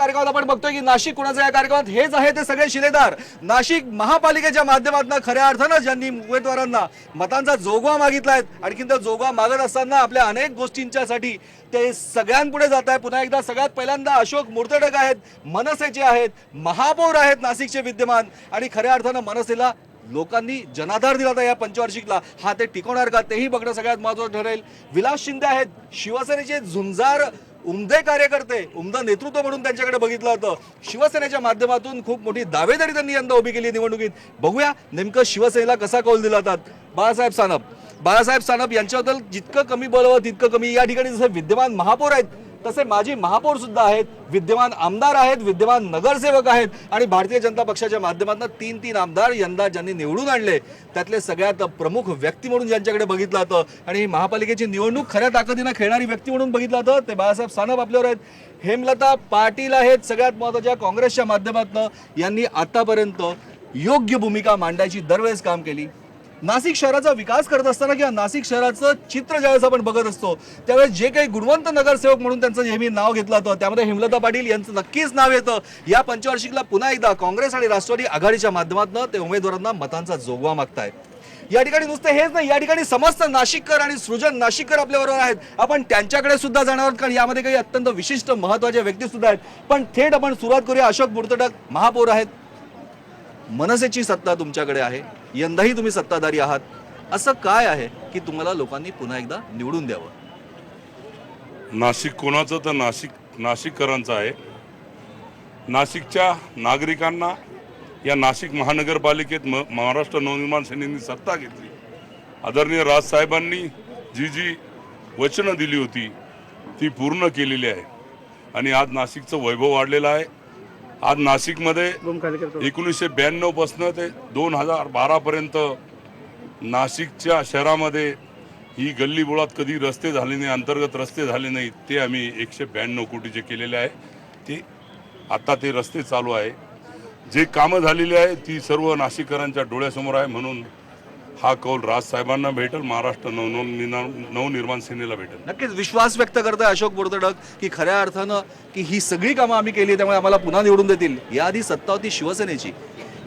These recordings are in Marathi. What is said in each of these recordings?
कार्यक्रमात आपण बघतोय की नाशिक कुणाचं या कार्यक्रमात? हेच आहे ते सगळे शिलेदार. नाशिक महापालिकेच्या माध्यमातून खऱ्या अर्थानं ज्यांनी उमेदवारांना मतांचा जोगवा मागितला आहे आणखी तो जोगवा मागत असताना आपल्या अनेक गोष्टींच्यासाठी ते सगळ्यांपुढे जात आहे. पुन्हा एकदा सगळ्यात पहिल्यांदा अशोक मुर्तडक आहेत मनसेचे आहेत महापौर आहेत नाशिकचे विद्यमान आणि खऱ्या अर्थानं मनसेला लोकांनी जनाधार दिला होता या पंचवार्षिकला. हा ते टिकवणार का? तेही बघणं सगळ्यात महत्वाचं ठरेल. विलास शिंदे आहेत शिवसेनेचे झुंजार उमदे कार्यकर्ते उमदा नेतृत्व म्हणून त्यांच्याकडे बघितलं होतं. शिवसेनेच्या माध्यमातून खूप मोठी दावेदारी त्यांनी यंदा उभी केली निवडणुकीत. बघूया नेमकं शिवसेनेला कसा कौल दिला जातात बाळासाहेब सानप. बाळासाहेब सानप यांच्याबद्दल जितकं कमी बोलावं तितकं कमी. या ठिकाणी जसं विद्यमान महापौर आहेत तसे माजी महापौर सुद्धा आहेत विद्यमान आमदार आहेत विद्यमान नगरसेवक आहेत आणि भारतीय जनता पक्षाच्या माध्यमातून तीन तीन आमदार यंदा ज्यांनी निवडून आणले त्यातले सगळ्यात प्रमुख व्यक्ती म्हणून ज्यांच्याकडे बघितलं जातं आणि महापालिकेची निवडणूक खऱ्या ताकदीनं खेळणारी व्यक्ती म्हणून बघितलं जातं ते बाळासाहेब सानप आपल्यावर आहेत. हेमलता पाटील आहेत सगळ्यात महत्त्वाच्या काँग्रेसच्या माध्यमातून यांनी आतापर्यंत योग्य भूमिका मांडायची दरवेळेस काम केली. नाशिक शहराचा विकास करत असताना किंवा नाशिक शहराचं चित्र ज्यावेळेस आपण बघत असतो त्यावेळेस जे काही गुणवंत नगरसेवक म्हणून त्यांचं नेहमी नाव घेतलं होतं. त्यामध्ये हेमलता पाटील यांचं नक्कीच नाव येतं. या पंचवार्षिकला पुन्हा एकदा काँग्रेस आणि राष्ट्रवादी आघाडीच्या माध्यमातून ते उमेदवारांना मतांचा जोगवा मागतायत. या ठिकाणी नुसतं हेच नाही या ठिकाणी समस्त नाशिककर आणि सृजन नाशिककर आपल्याबरोबर आहेत. आपण त्यांच्याकडे सुद्धा जाणार आहोत कारण यामध्ये काही अत्यंत विशिष्ट महत्त्वाच्या व्यक्ती सुद्धा आहेत. पण थेट आपण सुरुवात करूया अशोक मुर्तडक महापौर आहेत. मनसेची सत्ता तुमच्याकडे आहे. यंदाही तुम्ही सत्ताधारी आहात. असं काय आहे की तुम्हाला लोकांनी पुन्हा एकदा निवडून द्यावं? नाशिक कोणाचं तर नाशिक नाशिककरांचं आहे. नाशिकच्या नागरिकांना या नाशिक महानगरपालिकेत म महाराष्ट्र नवनिर्माण सेनेने सत्ता घेतली. आदरणीय राजसाहेबांनी जी जी वचनं दिली होती ती पूर्ण केलेली आहे. आणि आज नाशिकचं वैभव वाढलेलं आहे. आज नाशिकमध्ये एकोणीसशे ब्याण्णवपासून ते दोन हजार बारापर्यंत नाशिकच्या शहरामध्ये ही गल्ली बोळात कधी रस्ते झाले नाही अंतर्गत रस्ते झाले नाहीत ते आम्ही एकशे ब्याण्णव कोटीचे केलेले आहे. ते आता ते रस्ते चालू आहे. जे कामं झालेली आहे ती सर्व नाशिककरांच्या डोळ्यासमोर आहे म्हणून हा कौल राजसाहेबांना भेटेल महाराष्ट्र नवनिर्माण नवनिर्माण सेनेला भेटेल. नक्कीच विश्वास व्यक्त करतोय अशोक बोरतडक की खऱ्या अर्थानं की ही सगळी कामं आम्ही केली त्यामुळे आम्हाला पुन्हा निवडून देतील. याआधी सत्ता होती शिवसेनेची.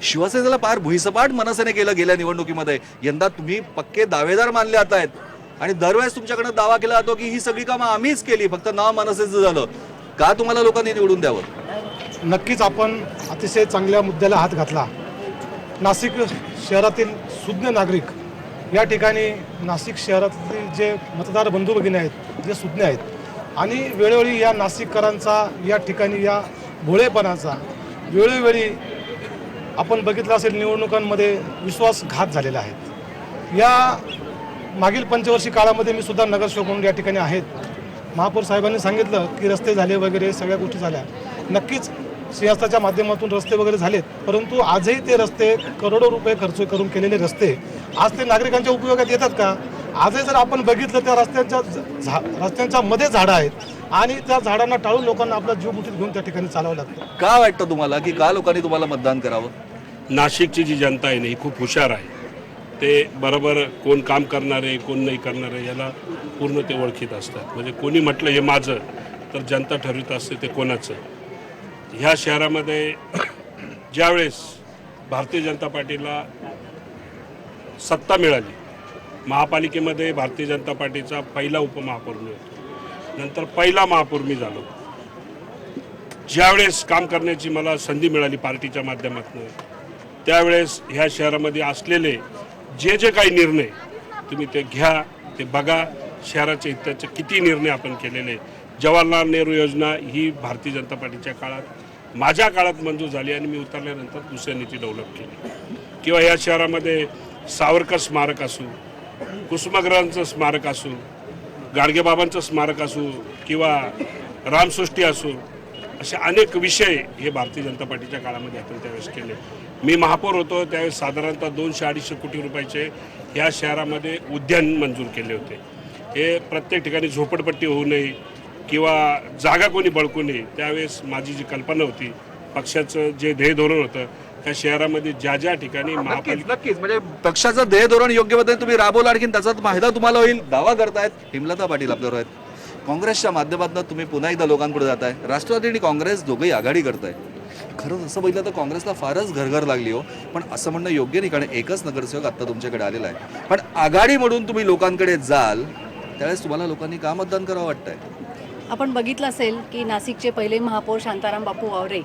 शिवसेनेला पार भुईसपाट मनसेने केलं गेल्या निवडणुकीमध्ये. यंदा तुम्ही पक्के दावेदार मानले जात आहेत. आणि दरवेळेस तुमच्याकडे दावा केला जातो की ही सगळी कामं आम्हीच केली फक्त नाव मनसेचं झालं. का तुम्हाला लोकांनी निवडून द्यावं? नक्कीच आपण अतिशय चांगल्या मुद्द्याला हात घातला. नाशिक शहरातील सुज्ञ नागरिक या ठिकाणी नाशिक शहरातील जे मतदार बंधू भगिनी आहेत जे सुज्ञ आहेत आणि वेळोवेळी या नाशिककरांचा या ठिकाणी या भोळेपणाचा वेळोवेळी आपण बघितलं असेल निवडणुकांमध्ये विश्वासघात झालेला आहे. या मागील पंचवर्षी काळामध्ये मी सुद्धा नगरसेवक म्हणून या ठिकाणी आहेत. महापौर साहेबांनी सांगितलं की रस्ते झाले वगैरे सगळ्या गोष्टी झाल्या. नक्कीच सिंहस्थाच्या माध्यमातून रस्ते वगैरे झालेत परंतु आजही ते रस्ते करोडो रुपये खर्च करून केलेले रस्ते आज ते नागरिकांच्या उपयोगात येतात का? आजही जर आपण बघितलं त्या रस्त्यांच्या झा रस्त्यांच्या मध्ये झाडं आहेत आणि त्या झाडांना टाळून लोकांना आपला जीव मुठीत घेऊन त्या ठिकाणी चालावं लागतं. का वाटतं तुम्हाला की का लोकांनी तुम्हाला मतदान करावं? नाशिकची जी जनता आहे ना ही खूप हुशार आहे. ते बरोबर कोण काम करणार आहे कोण नाही करणार आहे याला पूर्ण ते ओळखीत असतात. म्हणजे कोणी म्हटलं हे माझं तर जनता ठरवित असते ते कोणाचं. ह्या शहरामध्ये ज्यावेळेस भारतीय जनता पार्टीला सत्ता मिळाली महापालिकेमध्ये भारतीय जनता पार्टीचा पहिला उपमहापौर मी होतो नंतर पहिला महापौर मी झालो. ज्यावेळेस काम करण्याची मला संधी मिळाली पार्टीच्या माध्यमातून त्यावेळेस ह्या शहरामध्ये असलेले जे जे काही निर्णय तुम्ही ते घ्या ते बघा. शहराच्या हिताचे किती निर्णय आपण केलेले जवाहरलाल नेहरू योजना ही भारतीय जनता पार्टीच्या काळात माझ्या काळात मंजूर झाली आणि मी उतरल्यानंतर दुसऱ्या नीती डेव्हलप केली. किंवा या शहरामध्ये सावरकर स्मारक असू कुसुमाग्रहांचं स्मारक असू गाडगेबाबांचं स्मारक असू किंवा रामसृष्टी असू असे अनेक विषय हे भारतीय जनता पार्टीच्या काळामध्ये आपण त्यावेळेस केले. मी महापौर होतो त्यावेळेस साधारणतः दोनशे अडीचशे कोटी रुपयाचे ह्या शहरामध्ये उद्यान मंजूर केले होते. हे प्रत्येक ठिकाणी झोपडपट्टी होऊ नये किंवा जागा कोणी बळकू नये त्यावेळेस माझी जी कल्पना होती पक्षाचं जे ध्येय धोरण होतं त्या शहरामध्ये ज्या ज्या ठिकाणी नक्कीच म्हणजे पक्षाचं ध्येय धोरण योग्य पद्धतीने तुम्ही राबवलं आणखी त्याचा फायदा तुम्हाला होईल. दावा करतायत हेमलता पाटील आपल्यावर आहेत. काँग्रेसच्या माध्यमातून तुम्ही पुन्हा एकदा लोकांपुढे जात आहे राष्ट्रवादी आणि काँग्रेस दोघंही आघाडी करत आहे खरंच असं बघितलं तर काँग्रेसला फारच घरघर लागली हो. पण असं म्हणणं योग्य नाही कारण एकच नगरसेवक आत्ता तुमच्याकडे आलेला आहे. पण आघाडी म्हणून तुम्ही लोकांकडे जाल त्यावेळेस तुम्हाला लोकांनी का मतदान करावं वाटतंय? आपण बघितलं असेल की नाशिकचे पहिले महापौर शांताराम बापू वावरे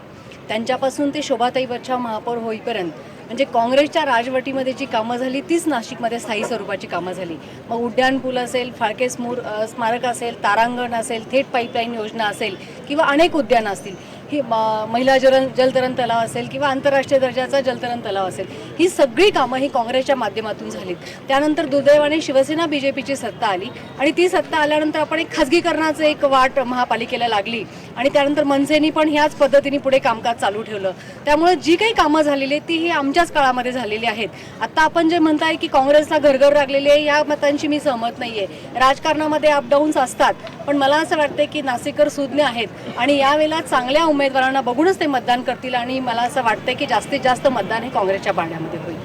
त्यांच्यापासून ते शोभाताईवरच्या महापौर होईपर्यंत म्हणजे काँग्रेसच्या राजवटीमध्ये जी कामं झाली तीच नाशिकमध्ये स्थायी स्वरूपाची कामं झाली. मग उड्डाण पूल असेल फाळके स्मूर स्मारक असेल तारांगण असेल थेट पाईपलाईन योजना असेल किंवा अनेक उद्यानं असतील ही म- महिला जल जलतरण तलाव असेल किंवा आंतरराष्ट्रीय दर्जाचा जलतरण तलाव असेल ही सगळी कामं ही काँग्रेसच्या माध्यमातून झालीत. त्यानंतर दुर्दैवाने शिवसेना बी जे पीची सत्ता आली आणि ती सत्ता आल्यानंतर आपण एक खाजगीकरणाचं एक वाट महापालिकेला लागली आणि त्यानंतर मनसेनी पण ह्याच पद्धतीने पुढे कामकाज चालू ठेवलं. त्यामुळे जी काही कामं झालेली आहेत ती ही आमच्याच काळामध्ये झालेली आहेत. आता आपण जे म्हणताय की काँग्रेसला घरघर लागलेली आहे या मतांशी मी सहमत नाहीये. राजकारणामध्ये अपडाऊन्स असतात पण मला असं वाटतं की नाशिककर सुज्ञ आहेत आणि यावेळेला चांगल्या उमेदवारांना बघूनच ते मतदान करतील आणि मला असं वाटतं की जास्तीत जास्त मतदान हे काँग्रेसच्या पाड्यामध्ये होईल.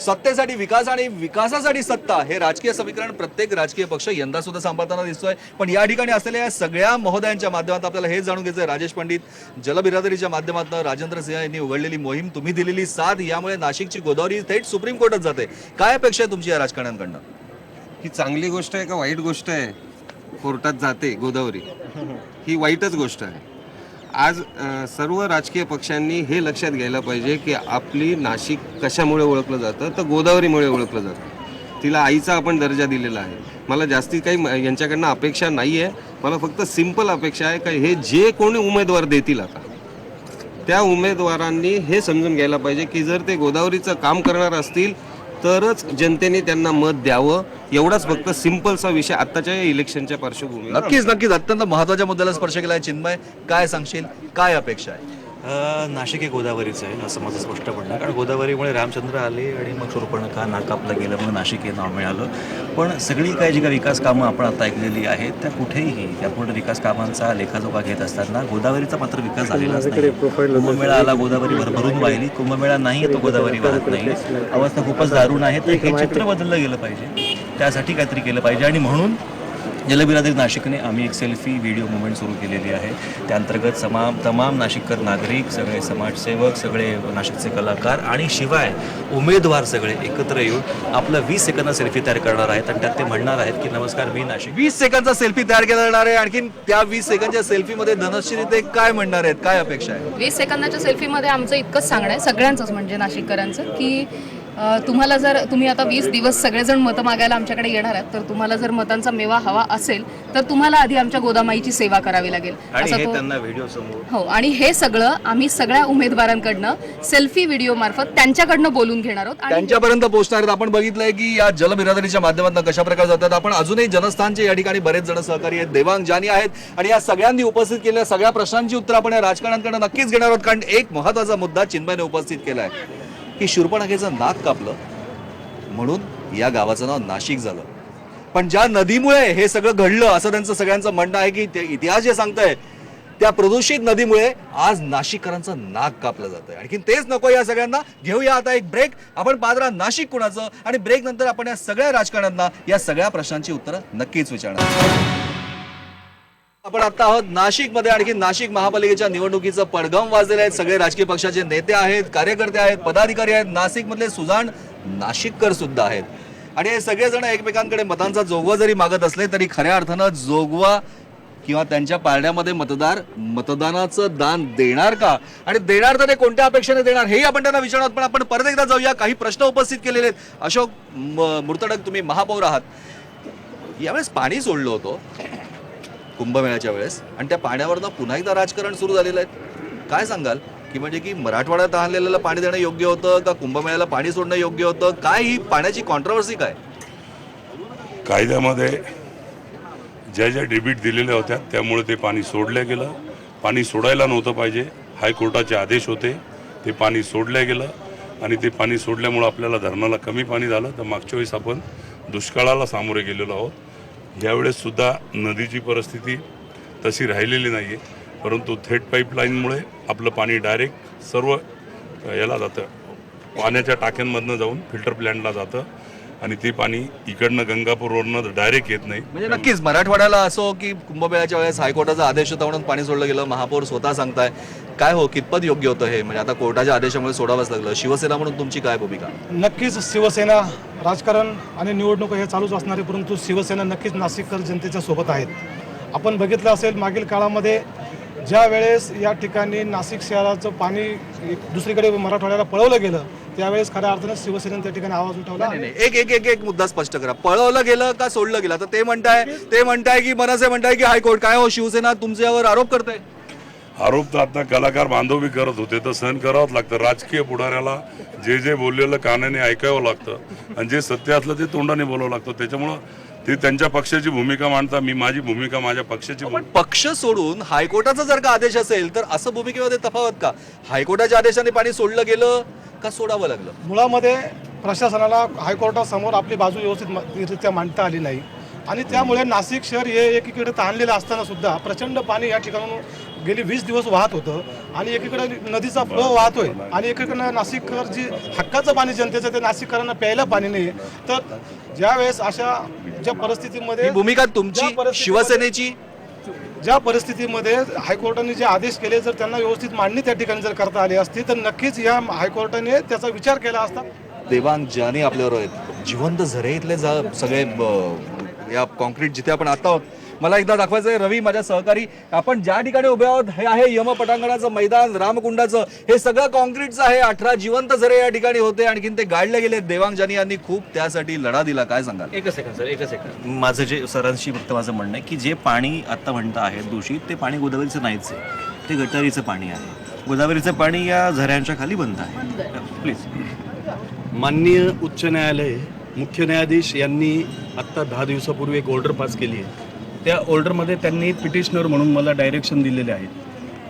सत्तेसाठी विकास आणि विकासासाठी सत्ता हे राजकीय समीकरण प्रत्येक राजकीय पक्ष यंदा सुद्धा सांभाळताना दिसतोय. पण या ठिकाणी असलेल्या या सगळ्या महोदयांच्या माध्यमातून आपल्याला हे जाणून घ्यायचं आहे, राजेश पंडित जलबिरादरीच्या माध्यमातून राजेंद्र सिंह यांनी उघडलेली मोहीम तुम्ही दिलेली साथ यामुळे नाशिकची गोदावरी थेट सुप्रीम कोर्टात जाते. काय अपेक्षा आहे तुमची या राजकारण्यांकडनं? ही चांगली गोष्ट आहे का वाईट गोष्ट आहे? कोर्टात जाते गोदावरी. ही वाईटच गोष्ट आहे. आज सर्व राजकीय पक्षांनी हे लक्षात घ्यायला पाहिजे की आपली नाशिक कशामुळे ओळखलं जातं तर गोदावरीमुळे ओळखलं जातं. तिला आईचा आपण दर्जा दिलेला आहे. मला जास्ती काही म- यांच्याकडनं अपेक्षा नाही आहे मला फक्त सिंपल अपेक्षा आहे का हे जे कोणी उमेदवार देतील आता त्या उमेदवारांनी हे समजून घ्यायला पाहिजे की जर ते गोदावरीचं काम करणार असतील तरच जनतेने त्यांना मत द्यावं. एवढाच फक्त सिंपलचा विषय आत्ताच्या या इलेक्शनच्या पार्श्वभूमीवर. नक्कीच नक्कीच. अत्यंत महत्त्वाच्या मुद्द्याला स्पर्श केलाय चिन्मय. काय सांगशील? काय अपेक्षा आहे? नाशिक हे गोदावरीचं आहे असं माझं स्पष्ट म्हणणं. कारण गोदावरीमुळे रामचंद्र आले आणि मग शूर्पणखा नाक कापलं गेलं म्हणून नाशिक हे नाव मिळालं. पण सगळी काही जी काही विकास कामं आपण आता ऐकलेली आहेत त्या कुठेही त्या पूर्ण विकास कामांचा लेखाजोखा घेत असताना गोदावरीचा मात्र विकास झालेलाच नाही. कुंभमेळा आला गोदावरी भरभरून वाहिली. कुंभमेळा नाही तो गोदावरी वाहत नाही. अवस्था खूपच दारुण आहे. तर हे चित्र बदललं गेलं पाहिजे. त्यासाठी काहीतरी केलं पाहिजे. आणि म्हणून जलबिरादरी नाशिकने आम्ही एक सेल्फी व्हिडिओ मुवमेंट सुरू केलेली आहे. त्या अंतर्गत तमाम तमाम नाशिककर नागरिक सगळे समाजसेवक सगळे नाशिकचे कलाकार आणि शिवाय उमेदवार सगळे एकत्र येऊन आपलं वीस सेकंद सेल्फी तयार करणार आहेत आणि त्यात ते म्हणणार आहेत की नमस्कार मी नाशिक. वीस सेकंदचा सेल्फी तयार केला जाणार आहे. आणखीन त्या वीस सेकंदच्या सेल्फीमध्ये धनश्री ते काय म्हणणार आहेत? काय अपेक्षा आहे? वीस सेकंदाच्या सेल्फीमध्ये आमचं इतकंच सांगणं आहे सगळ्यांचंच म्हणजे नाशिककरांचं की तुम्हाला जर तुम्ही आता वीस दिवस सगळेजण मतं मागायला आमच्याकडे येणार आहात तर तुम्हाला जर मतांचा मेवा हवा असेल तर तुम्हाला आधी आमच्या गोदामाईची सेवा करावी लागेल. असा हे तो त्यांना व्हिडिओ समोर. हो आणि हे सगळं आम्ही सगळ्या उमेदवारांकडनं सेल्फी व्हिडिओ मार्फत त्यांच्याकडनं बोलून घेणार आहोत. आणि त्यांच्यापर्यंत पोहोचणार आहेत. आपण बघितलंय की या जलबिरादरीच्या माध्यमातून कशा प्रकारे जातात. आपण अजूनही जनस्थानचे या ठिकाणी बरेच जण सहकारी आहेत. देवांग जानी आहेत. आणि या सगळ्यांनी उपस्थित केलेल्या सगळ्या प्रश्नांची उत्तर आपण या राजकारण्यांकडे नक्कीच घेणार आहोत. कारण एक महत्त्वाचा मुद्दा चिन्मयने उपस्थित केलाय. की शूर्पणखेचं नाक कापलं. म्हणून या गावाचं नाव नाशिक झालं. पण ज्या नदीमुळे हे सगळं घडलं असं त्यांचं सगळ्यांचं म्हणणं आहे की ते इतिहास जे सांगताय त्या प्रदूषित नदीमुळे आज नाशिककरांचं नाक कापलं जात आहे आणखी तेच नको या सगळ्यांना. घेऊया आता एक ब्रेक आपण पाहत नाशिक कुणाचं आणि ब्रेक नंतर आपण या सगळ्या राजकारण्यांना या सगळ्या प्रश्नांची उत्तरं नक्कीच विचारणार आपण आता आहोत नाशिकमध्ये. आणखी नाशिक महापालिकेच्या निवडणुकीचं पडगम वाजलेलं आहे. सगळे राजकीय पक्षाचे नेते आहेत कार्यकर्ते आहेत पदाधिकारी आहेत. नाशिकमधले सुजाण नाशिककर सुद्धा आहेत. आणि हे सगळेजण एकमेकांकडे मतांचा जोगवा जरी मागत असले तरी खऱ्या अर्थानं जोगवा किंवा त्यांच्या पारड्यामध्ये मतदार मतदानाचं दान देणार का? आणि देणार तर ते कोणत्या अपेक्षेने देणार? हेही आपण त्यांना विचारणार. आहोत. पण आपण परत एकदा जाऊया. काही प्रश्न उपस्थित केलेले आहेत. अशोक मुर्तडक तुम्ही महापौर आहात. यावेळेस पाणी सोडलं होतं. कुंभमेळ्याच्या वेळेस. आणि त्या पाण्यावरनं पुन्हा एकदा राजकारण सुरू झालेलं आहे. काय सांगाल? की म्हणजे की मराठवाड्यात आणलेलं पाणी देणं योग्य होतं का कुंभमेळ्याला पाणी सोडणं योग्य होतं? काय ही पाण्याची कॉन्ट्रवर्सी काय? कायद्यामध्ये ज्या ज्या डेबिट दिलेल्या होत्या त्यामुळे ते पाणी सोडलं गेलं. पाणी सोडायला नव्हतं पाहिजे. हायकोर्टाचे आदेश होते. ते पाणी सोडलं गेलं. आणि ते पाणी सोडल्यामुळं आपल्याला धरणाला कमी पाणी झालं. तर मागच्या वेळेस आपण दुष्काळाला सामोरे गेलेलो आहोत. यावेळेस सुद्धा नदीची परिस्थिती तशी राहिलेली नाही आहे परंतु थेट पाईपलाईनमुळे आपलं पाणी डायरेक्ट सर्व याला जातं. पाण्याच्या टाक्यांमधनं जाऊन फिल्टर प्लॅन्टला जातं. आणि ते पाणी इकडनं गंगापूरवरनं डायरेक्ट येत नाही. म्हणजे नक्कीच मराठवाड्याला असो की कुंभमेळ्याच्या वेळेस हायकोर्टाचा आदेश होता म्हणून पाणी सोडलं गेलं महापौर स्वतः सांगताय. काय हो कितपत योग्य होतं हे? म्हणजे आता कोर्टाच्या आदेशामुळे सोडावंच लागलं. शिवसेना म्हणून तुमची काय भूमिका? नक्कीच शिवसेना राजकारण आणि निवडणूक हे चालूच असणार आहे परंतु शिवसेना नक्कीच नाशिककर जनतेच्या सोबत आहेत. आपण बघितलं असेल मागील काळामध्ये ज्या वेळेस या ठिकाणी नाशिक शहराचं पाणी दुसरीकडे मराठवाड्याला पळवलं गेलं त्यावेळेस खऱ्या अर्थानं शिवसेनेने त्या ठिकाणी आवाज उठवला नाही, नाही. एक एक एक एक मुद्दा स्पष्ट करा. पळवलं गेलं का सोडलं गेलं? तर ते म्हणताय ते म्हणताय की मनसे म्हणताय की हायकोर्ट. काय हो शिवसेना तुमच्यावर आरोप करताय? आरोप तर आता कलाकार बांधव बी करत होते तर सहन करावंच लागतं. राजकीय पुढाऱ्याला जे जे बोललेलं कानाने ऐकावं लागतं. आणि जे सत्य असलं ते तोंडाने बोलावं लागतं. त्याच्यामुळं ते त्यांच्या पक्षाची भूमिका मांडता मी माझी भूमिका माझ्या पक्षाची पण पक्ष सोडून हायकोर्टाचा जर का आदेश असेल तर असं भूमिकेमध्ये तफावत का? हायकोर्टाच्या आदेशाने पाणी सोडलं गेलं का सोडावं लागलं? मुळामध्ये प्रशासनाला हायकोर्टासमोर आपली बाजू व्यवस्थितरित्या मांडता आली नाही. आणि त्यामुळे नाशिक शहर हे एकीकडे ताणलेलं असताना सुद्धा प्रचंड पाणी या ठिकाणून गेली वीस दिवस वाहत होतं आणि एकीकडे नदीचा फ्लो वाहतोय आणि एकीकडे नाशिककर जी हक्काचं पाणी जनतेचं ते नाशिककरांना प्यायला पाणी नाही तर ज्यावेळेस अशा ज्या परिस्थितीमध्ये ही भूमिका तुमची शिवसेनेची? ज्या परिस्थितीमध्ये हायकोर्टाने जे आदेश केले जर त्यांना व्यवस्थित मांडणी त्या ठिकाणी जर करता आली असती तर नक्कीच या हायकोर्टाने त्याचा विचार केला असता. देवांग ज्याने आपल्यावर आहेत. जिवंत झरे इथले जा सगळे या कॉन्क्रीट जिथे आपण आता आहोत मला एकदा दाखवायचं आहे रवी माझ्या सहकारी. आपण ज्या ठिकाणी उभे आहोत हे आहे यम पटांगणाचं मैदान रामकुंडाचं. हे सगळं कॉन्क्रीटचं आहे अठरा जिवंत झरे या ठिकाणी होते आणखीन ते गाडले गेले देवांग ज्यानी यांनी खूप त्यासाठी लढा दिला. काय सांगाल? एकच सेकंड सर एकच सेकंड माझं जे सरांशी फक्त माझं म्हणणं आहे की जे पाणी आता म्हणतं आहे दूषित ते पाणी गोदावरीचं नाहीच आहे. ते गटारीचं पाणी आहे. गोदावरीचं पाणी या झऱ्यांच्या खाली बंद आहे. प्लीज माननीय उच्च न्यायालय मुख्य न्यायाधीश यांनी आत्ता दहा दिवसापूर्वी एक ऑर्डर पास केली आहे. त्या ऑर्डरमध्ये त्यांनी पिटिशनर म्हणून मला डायरेक्शन दिलेले आहेत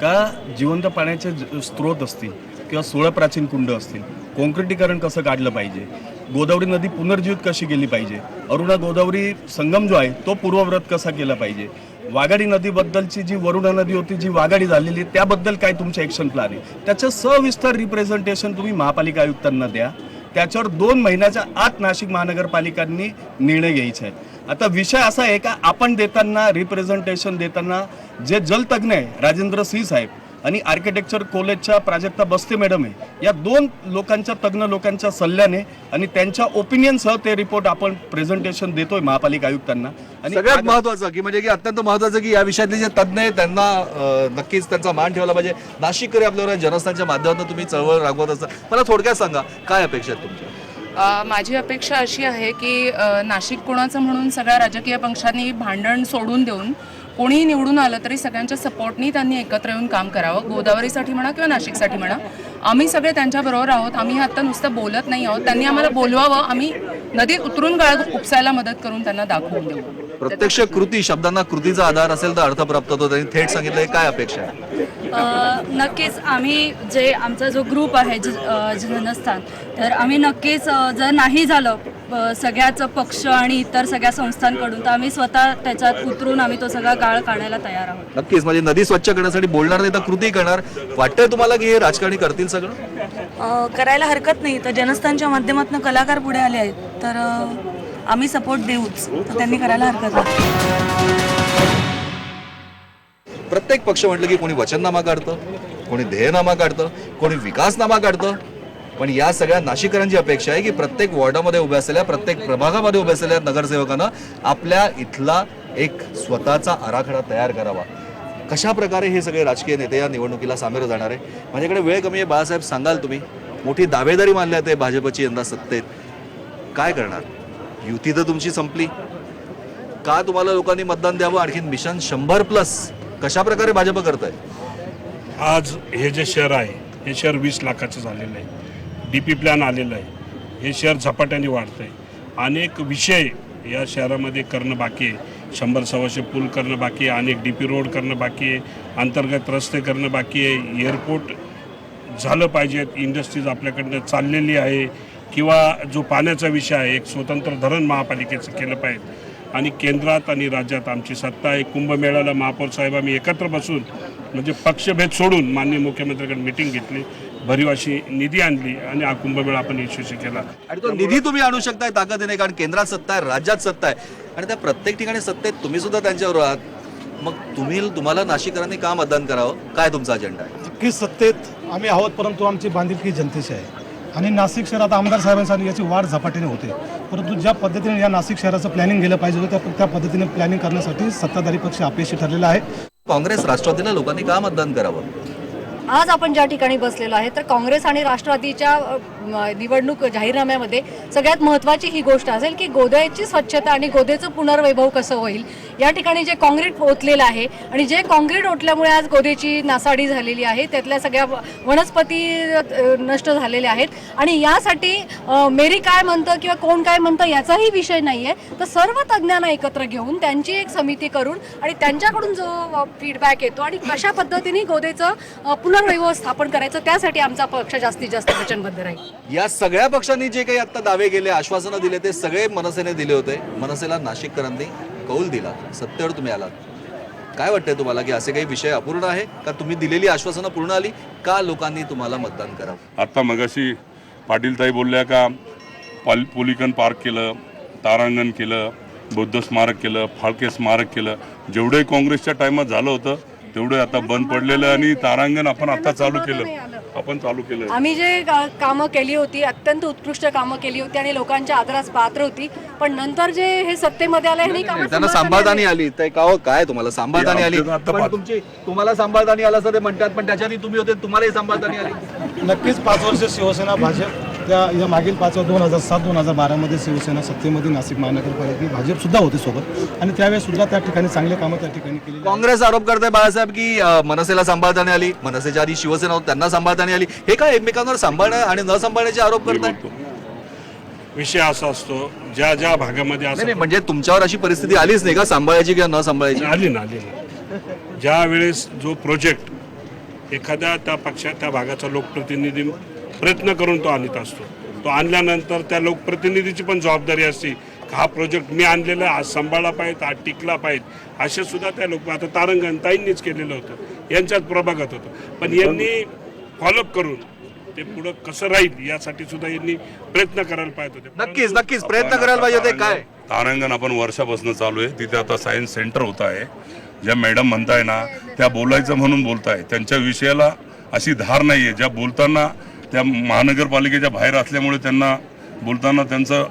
का जिवंत पाण्याचे ज- स्रोत असतील किंवा सोळा प्राचीन कुंड असतील काँक्रिटीकरण कसं काढलं पाहिजे गोदावरी नदी पुनर्जीवित कशी केली पाहिजे अरुणा गोदावरी संगम जो आहे तो पूर्वव्रत कसा केला पाहिजे वाघाडी नदीबद्दलची जी वरुणा नदी होती जी वाघाडी झालेली त्याबद्दल काय तुमचे ॲक्शन प्लॅन आहे? त्याचं सविस्तर रिप्रेझेंटेशन तुम्ही महापालिका आयुक्तांना द्या. त्याच्यावर दोन महिन्याच्या आत नाशिक महानगरपालिकांनी निर्णय घ्यायचा आहे. आता विषय असा आहे का आपण देताना रिप्रेझेंटेशन देताना जे जलतज्ञ आहे राजेंद्र सिंह साहेब आणि आर्किटेक्चर कॉलेजच्या प्राजक्ता बस्ते मॅडम आहे या दोन लोकांच्या तज्ज्ञ लोकांच्या सल्ल्याने आणि त्यांच्या ओपिनियनसह ते रिपोर्ट आपण प्रेझेंटेशन देतोय महापालिका आयुक्तांना. आणि सगळ्यात महत्वाचं की म्हणजे की अत्यंत महत्वाचं की या विषयातले जे तज्ज्ञ आहेत त्यांना नक्कीच त्यांचा मान ठेवला पाहिजे. नाशिककरी आपल्यावर जनस्थानच्या माध्यमातून तुम्ही चळवळ राबवत असता. मला थोडक्यात सांगा काय अपेक्षा आहेत तुमच्या? माझी अपेक्षा अशी आहे की नाशिक कोणाचं म्हणून सगळ्या राजकीय पक्षांनी भांडण सोडून देऊन कोणीही निवडून आलं तरी सगळ्यांच्या सपोर्टनी त्यांनी एकत्र येऊन काम करावं. गोदावरीसाठी म्हणा किंवा नाशिकसाठी म्हणा. आम्ही सगळे त्यांच्याबरोबर आहोत. आम्ही आता नुसतं बोलत नाही आहोत. त्यांनी आम्हाला बोलवावं. आम्ही नदीत उतरून गाळ उपसायला मदत करून त्यांना दाखवून देऊ. प्रत्यक्ष कृती शब्दांना कृतीचा आधार असेल तर अर्थ प्राप्त होतो. त्यांनी थेट सांगितलंय काय अपेक्षा नक्कीच आम्ही जे आमचा जो ग्रुप आहे जनस्थान तर आम्ही नक्कीच जर नाही झालं सगळ्याच पक्ष आणि इतर सगळ्या संस्थांकडून. तर आम्ही स्वतः त्याच्यात उतरून आम्ही तो सगळा गाळ काढायला तयार आहोत. नक्कीच म्हणजे नदी स्वच्छ करण्यासाठी बोलणार नाही तर कृती करणार. वाटतंय तुम्हाला की हे राजकारणी करतील सगळं? अ, करायला हरकत नाही. तर जनस्थानच्या माध्यमातून कलाकार पुढे आले आहेत. तर अ, आम्ही सपोर्ट देऊच. तर त्यांनी करायला हरकत नाही. प्रत्येक पक्ष म्हटलं की कोणी वचननामा काढतं कोणी ध्येयनामा काढतं कोणी विकासनामा काढतं. पण या सगळ्या नाशिकरांची अपेक्षा आहे की प्रत्येक वॉर्डामध्ये उभ्या असलेल्या प्रत्येक प्रभागामध्ये उभ्या असलेल्या नगरसेवकांना आपल्या इथला एक स्वतःचा आराखडा तयार करावा. कशा प्रकारे हे सगळे राजकीय नेते या निवडणुकीला सामोरं जाणार आहे? माझ्याकडे वेळ कमी आहे. बाळासाहेब सांगाल तुम्ही? मोठी दावेदारी मानल्या ते भाजपची यंदा सत्तेत. काय करणार? युती तर तुमची संपली. का तुम्हाला लोकांनी मतदान द्यावं? आणखीन मिशन शंभर प्लस. कशा प्रकारे भाजप करत आहे आज हे जे शहर आहे हे शहर वीस लाखाचं झालेलं आहे. डी पी प्लॅन आलेलं आहे. हे शहर झपाट्याने वाढतं आहे अनेक विषय या शहरामध्ये करणं बाकी आहे. शंभर सव्वाशे पूल करणं बाकी आहे. अनेक डी पी रोड करणं बाकी आहे. अंतर्गत रस्ते करणं बाकी आहे. एअरपोर्ट झालं पाहिजेत इंडस्ट्रीज आपल्याकडनं चाललेली आहे. किंवा जो पाण्याचा विषय आहे एक स्वतंत्र धरण महापालिकेचं केलं पाहिजे. आणि केंद्रात आणि राज्यात आमची सत्ता आहे. कुंभमेळ्याला महापौर साहेब आम्ही एकत्र बसून म्हणजे पक्षभेद सोडून माननीय मुख्यमंत्र्यांकडे मिटिंग घेतली. भरीव अशी निधी आणली आणि हा कुंभमेळा आपण यशस्वी केला. आणि तो निधी तुम्ही आणू शकताय ताकदीने कारण केंद्रात सत्ता आहे राज्यात सत्ता आहे. आणि त्या प्रत्येक ठिकाणी सत्तेत तुम्ही सुद्धा त्यांच्यावर आहात. मग तुम्ही तुम्हाला नाशिककरांनी का मतदान करावं? काय तुमचा अजेंडा आहे? नक्कीच सत्तेत आम्ही आहोत परंतु आमची बांधिलकी जनतेची आहे. आणि नाशिक शहरात आमदार साहेबांसाठी याची वाढ झपाट्याने होते. परंतु ज्या पद्धतीने या नाशिक शहराचं प्लॅनिंग गेलं पाहिजे होतं त्या त्या पद्धतीने प्लॅनिंग करण्यासाठी सत्ताधारी पक्ष अपयशी ठरलेला आहे. काँग्रेस राष्ट्रवादीला लोकांनी का मतदान करावं? आज आपण ज्या ठिकाणी बसलेलो आहे तर काँग्रेस आणि राष्ट्रवादीच्या निवडणूक जाहीरनाम्यामध्ये सगळ्यात महत्त्वाची ही गोष्ट असेल की गोद्याची स्वच्छता आणि गोदेचं पुनर्वैभव कसं होईल या ठिकाणी जे काँक्रीट ओतलेलं आहे आणि जे काँक्रीट ओतल्यामुळे आज गोदेची नासाडी झालेली आहे त्यातल्या सगळ्या वनस्पती नष्ट झालेल्या आहेत आणि यासाठी मेरी काय म्हणतं किंवा कोण काय म्हणतं याचाही विषय नाही आहे तर सर्व तज्ज्ञांना एकत्र घेऊन त्यांची एक समिती करून आणि त्यांच्याकडून जो फीडबॅक येतो आणि कशा पद्धतीने गोदेचं अ, पुनर्वैभव स्थापन करायचं त्यासाठी आमचा पक्ष जास्तीत जास्त वचनबद्ध राहील. या सगळ्या पक्षांनी जे काही आता दावे केले आश्वासनं दिले ते सगळे मनसेने दिले होते. मनसेला नाशिककरांनी कौल दिला. सत्तेवर तुम्ही आलात. काय वाटतंय तुम्हाला की असे काही विषय अपूर्ण आहे? का तुम्ही दिलेली आश्वासनं पूर्ण आली? का लोकांनी तुम्हाला मतदान करावं? आत्ता मगाशी पाटीलताई बोलल्या का पाल पुलिकन पार्क केलं तारांगण केलं बुद्ध स्मारक केलं फाळके स्मारक केलं. जेवढे काँग्रेसच्या टायमात झालं होतं तेवढे आता बंद पडलेलं आणि तारांगण आपण आता चालू केलं. आपण चालू केलं. आम्ही जे कामं केली होती अत्यंत उत्कृष्ट कामं केली होती आणि लोकांच्या आदरास पात्र होती. पण नंतर जे हे सत्तेमध्ये आले कामं त्यांना सांभाळताना आली. ते का हो, काय तुम्हाला? सांभाळतानी आली. पण तुमची तुम्हाला सांभाळतानी आलं असं ते म्हणतात पण त्याच्यानी तुम्ही होते तुम्हालाही सांभाळतानी आली. नक्कीच पाच वर्ष शिवसेना भाजप त्या या मागील पाच दोन हजार सात दोन हजार बारामध्ये शिवसेना सत्तेमध्ये नाशिक महानगरपालिकेत भाजप सुद्धा होते सोबत. आणि त्यावेळेस सुद्धा त्या ठिकाणी चांगले कामं त्या ठिकाणी केली काँग्रेस आरोप करते बाळासाहेब की मनसेला सांभाळतानी आली मनसेच्या आधी शिवसेना होती, त्यांना सांभाळतानी आली. हे काय एकमेकांवर सांभाळणं आणि न सांभाळण्याचे आरोप बोलतो. विषय असा असतो ज्या ज्या भागामध्ये असं नाही, म्हणजे तुमच्यावर अशी परिस्थिती आलीच नाही का? सांभाळायची किंवा न सांभाळायची? आली ना आली ना. ज्या वेळेस जो प्रोजेक्ट एखाद्या त्या पक्षा त्या भागाचा लोकप्रतिनिधी प्रयत्न करून तो आणत असतो. तो आणल्यानंतर त्या लोकप्रतिनिधीची पण जबाबदारी असते. हा प्रोजेक्ट मी आणलेला आहे, हा सांभाळला पाहिजे हा टिकला पाहिजे असे सुद्धा त्या लोक आता तारंगण ताईंनीच केलेलं होतं. यांच्यात प्रभागात होतं. पण यांनी फॉलोअप करून ते पुढं कसं राहील यासाठी सुद्धा यांनी प्रयत्न करायला पाहिजे होते. नक्कीच नक्कीच. प्रयत्न करायला पाहिजे ते काय? तारांगण आपण वर्षापासून चालू आहे. तिथे आता सायन्स सेंटर होत आहे. ज्या मॅडम म्हणताय ना त्या बोलायचं म्हणून बोलताय. त्यांच्या विषयाला अशी धार नाही आहे ज्या बोलताना त्या महानगरपालिकेच्या बाहेर असल्यामुळे त्यांना बोलताना त्यांचं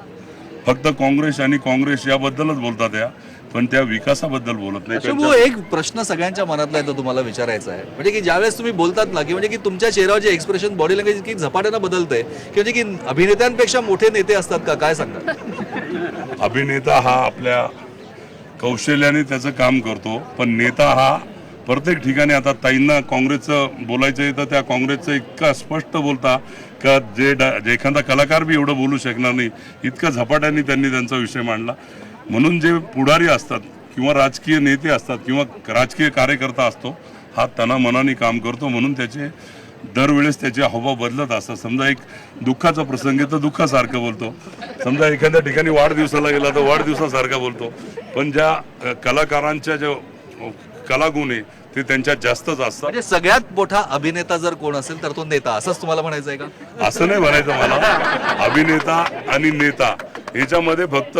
फक्त काँग्रेस आणि काँग्रेस याबद्दलच बोलतात त्या पण त्या विकासाबद्दल बोलत नाही. एक प्रश्न सगळ्यांच्या मनातला आहे तो तुम्हाला विचारायचा आहे. म्हणजे की ज्यावेळेस तुम्ही बोलतात ना की म्हणजे की तुमच्या चेहऱ्यावर जे एक्सप्रेशन बॉडी लँग्वेज की झपाट्यानं बदलतंय की म्हणजे की अभिनेत्यांपेक्षा मोठे नेते असतात का? काय सांगतात अभिनेता हा आपल्या कौशल्याने त्याचं काम करतो पण नेता हा प्रत्येक ठिकाणी आता ताईंना काँग्रेसचं बोलायचं आहे तर त्या काँग्रेसचं इतका स्पष्ट बोलता का जे डा जे एखादा कलाकार बी एवढं बोलू शकणार नाही इतकं झपाट्याने त्यांनी त्यांचा विषय मांडला. म्हणून जे पुढारी असतात किंवा राजकीय नेते असतात किंवा राजकीय कार्यकर्ता असतो हा तना मनाने काम करतो म्हणून त्याचे दरवेळेस त्याचे हावभाव बदलत असतात. समजा एक दुःखाचा प्रसंग आहे तर दुःखासारखं बोलतो. समजा एखाद्या ठिकाणी वाढदिवसाला गेला तर वाढदिवसासारखा बोलतो. पण ज्या कलाकारांच्या ज्या कलागुण आहे ते त्यांच्यात जास्तच असतात. म्हणजे सगळ्यात मोठा अभिनेता जर कोण असेल तर तो नेता. असंच तुम्हाला म्हणायचं आहे का? असं नाही म्हणायचं मला. अभिनेता आणि नेता. याच्यामध्ये फक्त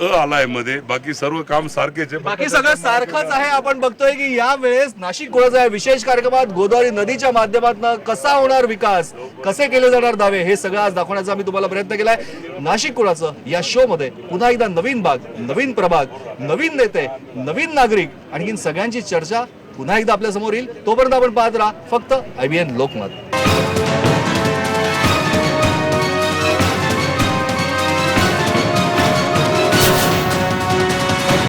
अ आलायमध्ये. बाकी सर्व काम सारखेच आहे. बाकी सगळं सारखंच आहे. आपण बघतोय की या वेळेस नाशिक कोणाचा आहे विशेष कार्यक्रमात गोदावरी नदीच्या माध्यमातून कसा होणार विकास? कसे केले जाणार दावे? हे सगळं आज दाखवण्याचा आम्ही तुम्हाला प्रयत्न केलाय. नाशिक कोणाचं या शो मध्ये पुन्हा एकदा नवीन भाग नवीन प्रभाग नवीन नेते नवीन नागरिक आणखीन सगळ्यांची चर्चा पुन्हा एकदा आपल्यासमोर येईल. तोपर्यंत आपण पाहत राहा फक्त आयबीएन लोकमत.